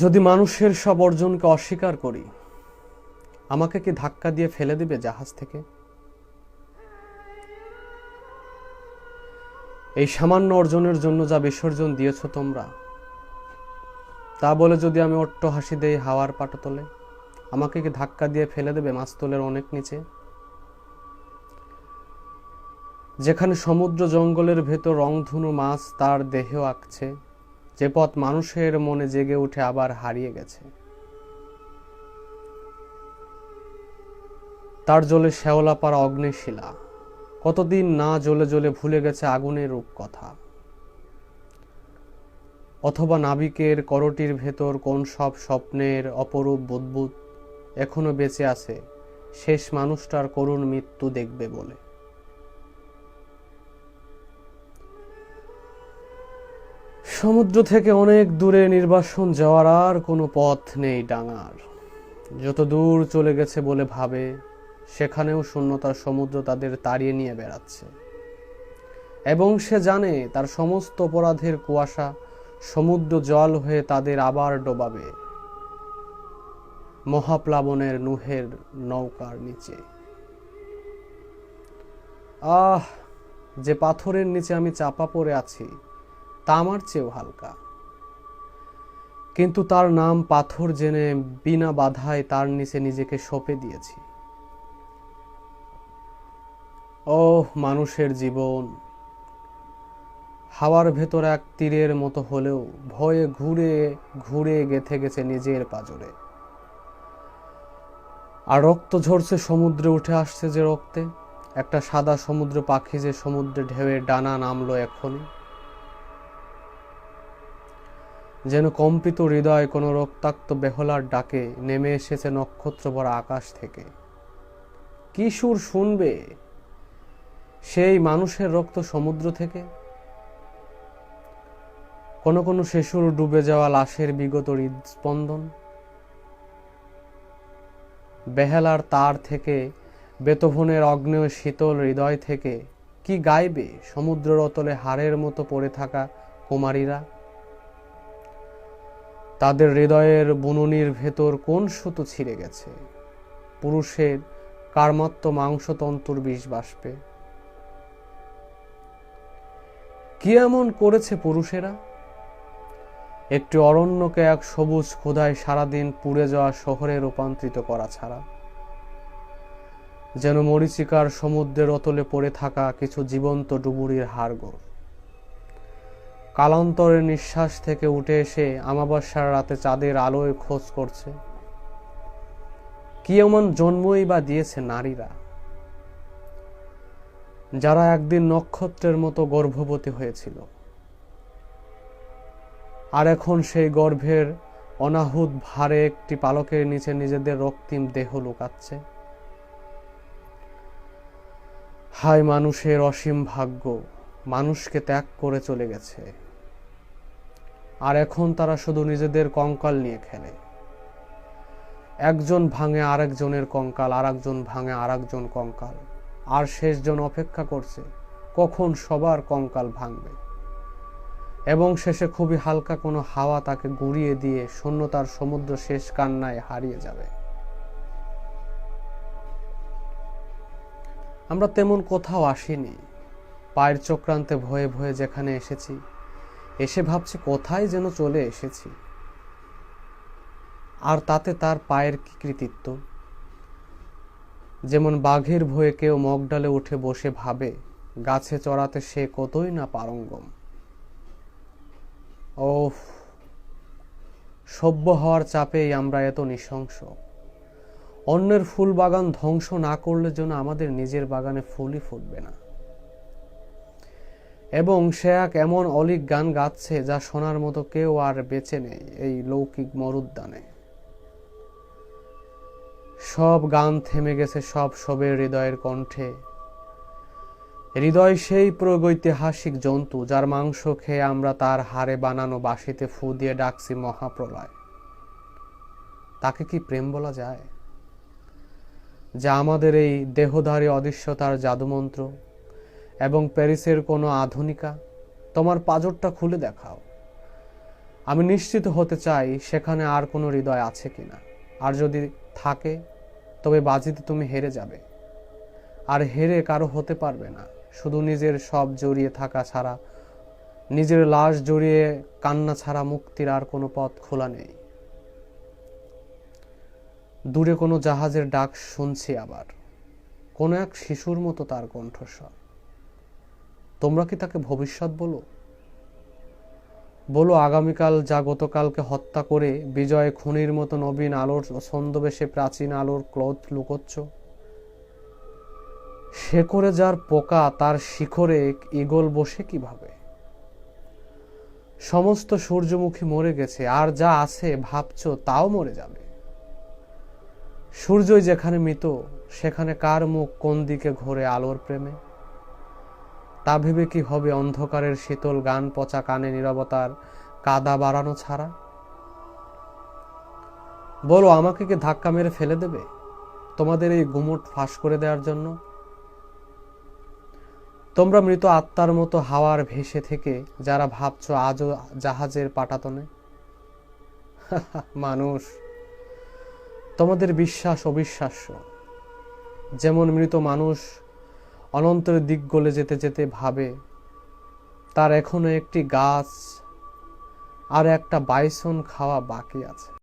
যদি মানুষের সব অর্জনকে অস্বীকার করি, আমাকে কি ধাক্কা দিয়ে ফেলে দিবে জাহাজ থেকে? এই সামান্য অর্জনের জন্য যা বিসর্জন দিয়েছ তোমরা, তা বলে যদি আমি অট্ট হাসি দেই হাওয়ার পাটতলে, আমাকে কি ধাক্কা দিয়ে ফেলে দেবে মাছতলের অনেক নিচে? যেখানে সমুদ্র জঙ্গলের ভেতর রংধনু মাছ তার দেহেও আঁকছে যে পথ মানুষের মনে জেগে উঠে আবার হারিয়ে গেছে। তার জলে শ্যাওলাপাড়া অগ্নিশিলা কতদিন না জ্বলে জ্বলে ভুলে গেছে আগুনের রূপ কথা অথবা নাবিকের করটির ভেতর কোন সব স্বপ্নের অপরূপ বুদ্বুদ এখনও বেঁচে আছে, শেষ মানুষটার করুণ মৃত্যু দেখবে বলে। সমুদ্র থেকে অনেক দূরে নির্বাসন যাওয়ার আর কোনো পথ নেই ডাঙার। যত দূর চলে গেছে বলে ভাবে, সেখানেও শূন্যতার সমুদ্র তাদের তাড়িয়ে নিয়ে বেড়াচ্ছে। এবং সে জানে তার সমস্ত অপরাধের কুয়াশা সমুদ্র জল হয়ে তাদের আবার ডোবাবে। মহাপ্লাবনের নুহের নৌকার নিচে। আহ, যে পাথরের নিচে আমি চাপা পড়ে আছি তা আমার চেয়েও হালকা। কিন্তু তার নাম পাথর জেনে বিনা বাধায় তার নিচে নিজেকে সঁপে দিয়েছি। ও মানুষের জীবন। হাওয়ার ভেতর এক তীরের মতো হলেও ভয়ে ঘুরে ঘুরে গেথে গেছে নিজের পাজরে। আর রক্ত ঝরছে সমুদ্রে উঠে আসছে যে রক্তে। একটা সাদা সমুদ্র পাখি যে সমুদ্রে ঢেউয়ে ডানা নামলো এখনই। যেন কম্পিত হৃদয় কোনো রক্তাক্ত বেহলার ডাকে নেমে এসেছে নক্ষত্র ভরা আকাশ থেকে। কি সুর শুনবে সেই মানুষের রক্ত সমুদ্র থেকে? কোন কোন শিশুর ডুবে যাওয়া লাশের বিগত হৃদস্পন্দন। বেহেলার তার থেকে, বেতভনের অগ্নেয় শীতল হৃদয় থেকে, কি গাইবে সমুদ্রের অতলে হাড়ের মতো পড়ে থাকা কুমারীরা? তাদের হৃদয়ের বুননির ভেতর কোন সুতো ছিঁড়ে গেছে? পুরুষের কারমাত্ম মাংসতন্তুর বিষ বাষ্পে। কি এমন করেছে পুরুষেরা? একটি অরণ্যকে এক সবুজ ক্ষুধায় সারাদিন পুড়ে যাওয়া শহরে রূপান্তরিত করা ছাড়া। যেন মরিচিকার সমুদ্রের অতলে পড়ে থাকা কিছু জীবন্ত ডুবুরির হাড়গোড়। কালান্তরের নিঃশ্বাস থেকে উঠে এসে আমাবস্যার রাতে চাঁদের আলোয় খোঁজ করছে। কি এমন জন্মই বা দিয়েছে নারীরা? যারা একদিন নক্ষত্রের মতো গর্ভবতী হয়েছিল। আর এখন সেই গর্ভের অনাহুত ভারে একটি পালকের নিচে নিজেদের রক্তিম দেহ লুকাচ্ছে। হায় মানুষের অসীম ভাগ্য। মানুষকে ত্যাগ করে চলে গেছে। আর এখন তারা শুধু নিজেদের কঙ্কাল নিয়ে খেলে। একজন ভাঙে আরেকজনের কঙ্কাল আর একজন ভাঙে আরেকজন কঙ্কাল। আর শেষজন অপেক্ষা করছে, কখন সবার কঙ্কাল ভাঙবে? এবং শেষে খুবই হালকা কোনো হাওয়া তাকে গুড়িয়ে দিয়ে শূন্যতার সমুদ্র শেষ কান্নায় হারিয়ে যাবে। আমরা তেমন কোথাও আসিনি। পায়ের চক্রান্তে ভয়ে ভয়ে যেখানে এসেছি, এসে ভাবছি কোথায় যেন চলে এসেছি। আর তাতে তার পায়ের কি কৃতিত্ব? যেমন বাঘের ভয়ে কেউ মগডালে উঠে বসে ভাবে, গাছে চড়াতে সে কতই না পারঙ্গম। ও সভ্য হওয়ার চাপেই আমরা এত নৃশংস। অন্যের ফুল বাগান ধ্বংস না করলে যেন আমাদের নিজের বাগানে ফুলই ফুটবে না। এবং সে এক এমন অলিক গান গাচ্ছে যা শোনার মতো কেউ আর বেঁচে নেই এই লৌকিক মরুদ্যানে। সব গান থেমে গেছে সব সবের হৃদয়ের কণ্ঠে। হৃদয় সেই প্রগৈতিহাসিক জন্তু যার মাংস খেয়ে আমরা তার হাড়ে বানানো বাঁশিতে ফু দিয়ে ডাকছি মহাপ্রলয়। তাকে কি প্রেম বলা যায়? যা আমাদের এই দেহধারী অদৃশ্যতার জাদুমন্ত্র। এবং প্যারিসের কোনো আধুনিকা, তোমার পাজরটা খুলে দেখাও। আমি নিশ্চিত হতে চাই সেখানে আর কোনো হৃদয় আছে কিনা। আর যদি থাকে, তবে বাজিতে তুমি হেরে যাবে। আর হেরে কারও হতে পারবে না। শুধু নিজের সব জড়িয়ে থাকা ছাড়া, নিজের লাশ জড়িয়ে কান্না ছাড়া মুক্তির আর কোনো পথ খোলা নেই। দূরে কোনো জাহাজের ডাক শুনছি আবার। কোনো এক শিশুর মতো তার কণ্ঠস্বর। তোমরা কি তাকে ভবিষ্যৎ বলো? বলো, আগামীকাল যা গতকালকে হত্যা করে বিজয় খুনির মতো নবীন আলোর ছন্দবেশে প্রাচীন আলোর ক্লোথ লুকোচ্ছ। করে যার পোকা, তার শিখরে ইগল বসে কীভাবে? সমস্ত সূর্যমুখী মরে গেছে, আর যা আছে ভাবছ তাও মরে যাবে। সূর্যই যেখানে মৃত, সেখানে কার মুখ কোন দিকে ঘোরে আলোর প্রেমে? তা ভেবে কি হবে অন্ধকারের শীতল গান পচা কানে নীরবতার কাদা বাড়ানো ছাড়া? বলো, আমাকে কি ধাক্কা মেরে ফেলে দেবে তোমাদের এই গুমট ফাঁস করে দেওয়ার জন্য? তোমরা মৃত আত্মার মতো হাওয়ার ভেসে থেকে যারা ভাবছ আজও জাহাজের পাটাতনে? মানুষ, তোমাদের বিশ্বাস অবিশ্বাস্য। যেমন মৃত মানুষ অনন্তের দিক গলে যেতে যেতে ভাবে, তার এখনও একটি গাছ আর একটা বাইসন খাওয়া বাকি আছে।